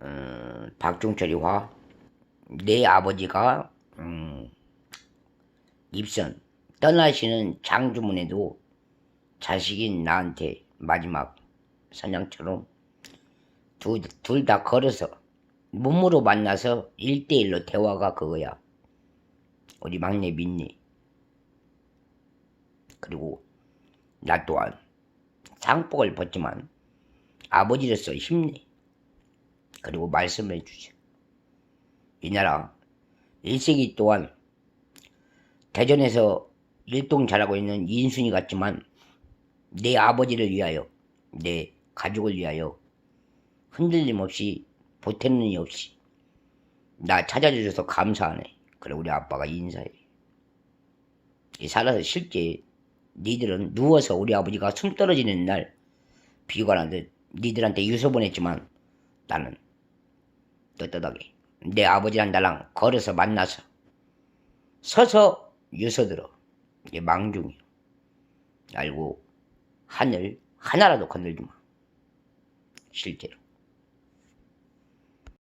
어, 박종철이 화. 내 아버지가 음, 입선 떠나시는 장주문에도 자식인 나한테 마지막 선장처럼 둘 다 걸어서 몸으로 만나서 일대일로 대화가 그거야. 우리 막내 민니. 그리고 나 또한 상복을 벗지만 아버지로서 힘내. 그리고 말씀해 주죠. 이 나라 1세기 동안 대전에서 일동 잘하고 있는 인순이 같지만 내 아버지를 위하여 내 가족을 위하여 흔들림 없이 보태는 이 없이 나 찾아주셔서 감사하네. 그래 우리 아빠가 인사해. 이 살아서 실제 니들은 누워서 우리 아버지가 숨 떨어지는 날 비관하듯 니들한테 유서 보냈지만 나는 떳떳하게 내 아버지랑 나랑 걸어서 만나서 서서 유서 들어. 이게 망중이야 알고 하늘 하나라도 건들지 마. 실제로